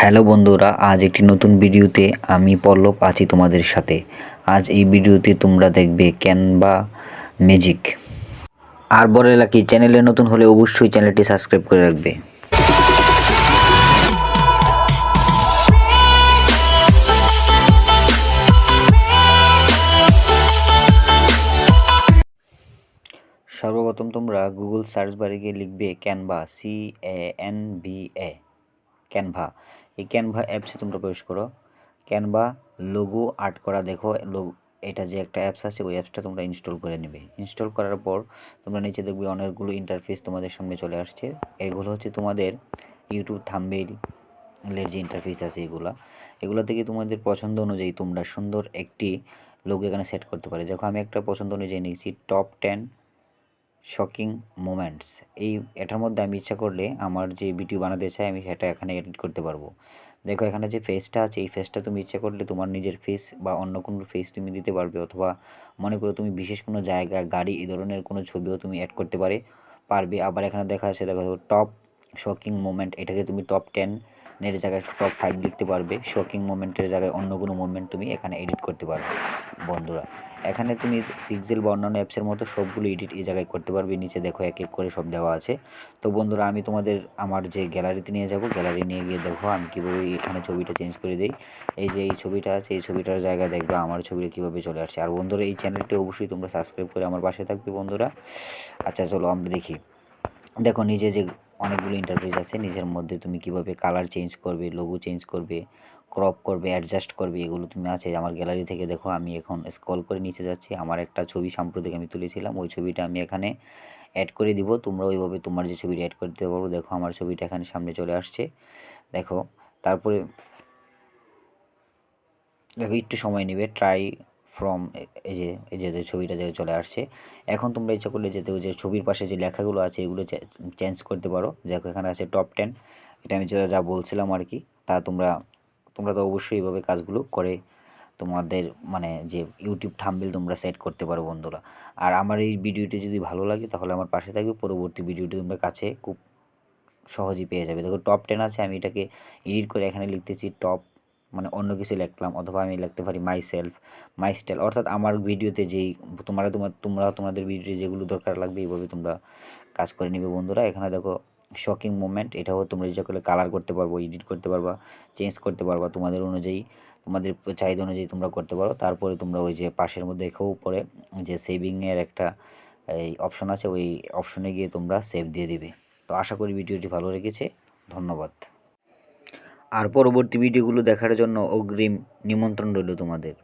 Hello বন্ধুরা, আজ একটি নতুন ভিডিওতে আমি পল্লব আছি তোমাদের সাথে। আজ এই ভিডিওতে তোমরা দেখবে ক্যানভা ম্যাজিক আর বলে রাখি, চ্যানেলে নতুন হলে অবশ্যই চ্যানেলটি সাবস্ক্রাইব করে রাখবে। সর্বপ্রথম তোমরা গুগল সার্চ বারে গিয়ে লিখবে Canva C A N V A Canva এই ক্যানভা অ্যাপসে তোমরা প্রবেশ করো। ক্যানভা লোগো আর্ট করা দেখো। লোগো এটা যে একটা অ্যাপস আছে, ওই অ্যাপসটা তোমরা ইনস্টল করে নেবে। ইনস্টল করার পর তোমরা নিচে দেখবে অনেকগুলো ইন্টারফেস তোমাদের সামনে চলে আসছে। এগুলো হচ্ছে তোমাদের ইউটিউব থাম্বেল এর যে ইন্টারফেস আছে এগুলা। এগুলো থেকে তোমাদের পছন্দ অনুযায়ী তোমরা সুন্দর একটি লোগো এখানে সেট করতে পারে। দেখো, আমি একটা পছন্দ অনুযায়ী নিয়েছি। টপ টেন শকিং মোমেন্টস এই এটার মধ্যে আমি ইচ্ছা করলে আমার যে ভিডিও বানাতে চাই, আমি সেটা এখানে এডিট করতে পারব। দেখো, এখানে যে ফেসটা আছে, এই ফেসটা তুমি ইচ্ছা করলে তোমার নিজের ফেস বা অন্য কোনো ফেস তুমি দিতে পারবে। অথবা মনে করো তুমি বিশেষ কোনো জায়গা, গাড়ি, এই ধরনের কোনো ছবিও তুমি অ্যাড করতে পারে, পারবে। আবার এখানে দেখা আছে দেখো টপ শকিং মোমেন্ট এটাকে তুমি টপ টেন এর জায়গায় টপ ফাইভ লিখতে পারবে। শকিং মোমেন্টের জায়গায় অন্য কোনো মোমেন্ট তুমি এখানে এডিট করতে পারবে, বন্ধুরা। এখানে তুমি পিক্সেল বা অন্যান্য অ্যাপসের মতো সবগুলো এডিট এই জায়গায় করতে পারবে। নিচে দেখো এক এক করে সব দেওয়া আছে। তো বন্ধুরা, আমি তোমাদের আমার যে গ্যালারিতে নিয়ে যাব গ্যালারি নিয়ে গিয়ে দেখো আমি কীভাবে এখানে ছবিটা চেঞ্জ করে দিই। এই যে এই ছবিটা আছে, এই ছবিটার জায়গায় দেখবে আমার ছবিটা কীভাবে চলে আসছে। আর বন্ধুরা, এই চ্যানেলটি অবশ্যই তোমরা সাবস্ক্রাইব করে আমার পাশে থাকবে, বন্ধুরা। আচ্ছা চলো আমরা দেখি। দেখো, নিজে যে অনেকগুলো ইন্টারফেস আছে, নিজের মধ্যে তুমি কীভাবে কালার চেঞ্জ করবে লোগো চেঞ্জ করবে ক্রপ করবে অ্যাডজাস্ট করবে, এগুলো তুমি আছে। আমার গ্যালারি থেকে দেখো, আমি এখন স্ক্রল করে নিচে যাচ্ছি। আমার একটা ছবি সাম্প্রতিক আমি তুলেছিলাম, ওই ছবিটা আমি এখানে অ্যাড করে দিব। তোমরা ওইভাবে তোমার যে ছবিটা অ্যাড করতে পারব, দেখো আমার ছবিটা এখানে সামনে চলে আসছে। দেখো, তারপরে দেখো, একটু সময় নেবে ট্রাই ফ্রম এই যে এই যে ছবিটা যে চলে আসছে। এখন তোমরা ইচ্ছা করলে যেতে যে ছবির পাশে যে লেখাগুলো আছে, এগুলো চেঞ্জ করতে পারো। দেখো, এখানে আছে টপ টেন এটা আমি যেটা, যা বলছিলাম আর কি, তা তোমরা তোমরা তো অবশ্যই এইভাবে কাজগুলো করে তোমাদের মানে যে ইউটিউব থাম্বেল তোমরা সেট করতে পারো বন্ধুরা। আর আমার এই ভিডিওটি যদি ভালো লাগে, তাহলে আমার পাশে থাকবে। পরবর্তী ভিডিওটি তোমরা কাছে খুব সহজেই পেয়ে যাবে। দেখো টপ টেন আছে, আমি এটাকে এডিট করে এখানে লিখতেছি টপ মানে অন্য কিছু লিখলাম অথবা আমি লিখতে পারি মাই সেলফ মাই স্টাইল অর্থাৎ আমার ভিডিওতে যেই তোমরা তোমার তোমরা তোমাদের ভিডিওতে যেগুলো দরকার লাগবে এইভাবে তোমরা কাজ করে নিবে বন্ধুরা। এখানে দেখো শকিং মোমেন্ট এটাও তোমরা ইচ্ছা করলে কালার করতে পারব এডিট করতে পারবা চেঞ্জ করতে পারবা তোমাদের অনুযায়ী, তোমাদের চাহিদা অনুযায়ী তোমরা করতে পারো। তারপরে তোমরা ওই যে পাশের মধ্যে এখানেও পরে যে সেভিংয়ের একটা এই অপশন আছে, ওই অপশনে গিয়ে তোমরা সেভ দিয়ে দিবে। তো আশা করি ভিডিওটি ভালো রেখেছে ধন্যবাদ। আর পরবর্তী ভিডিওগুলো দেখার জন্য অগ্রিম নিমন্ত্রণ রইল তোমাদের।